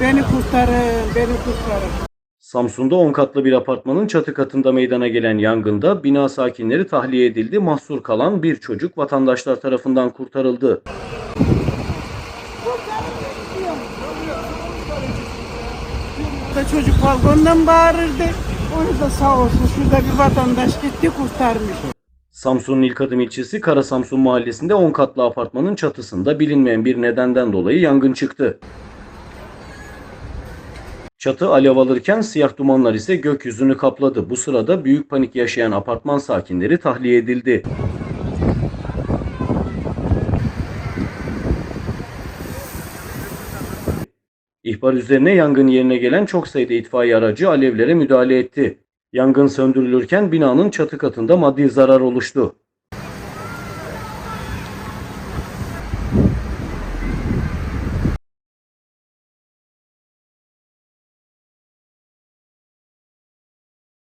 Beni kurtarın, beni kurtarın. Samsun'da 10 katlı bir apartmanın çatı katında meydana gelen yangında bina sakinleri tahliye edildi. Mahsur kalan bir çocuk vatandaşlar tarafından kurtarıldı. Burada çocuk balkondan bağırırdı. Onu da sağ olsun şurada bir vatandaş gitti kurtarmış. Samsun'un ilk adım ilçesi Kara Samsun mahallesinde 10 katlı apartmanın çatısında bilinmeyen bir nedenden dolayı yangın çıktı. Çatı alev alırken siyah dumanlar ise gökyüzünü kapladı. Bu sırada büyük panik yaşayan apartman sakinleri tahliye edildi. İhbar üzerine yangın yerine gelen çok sayıda itfaiye aracı alevlere müdahale etti. Yangın söndürülürken binanın çatı katında maddi zarar oluştu.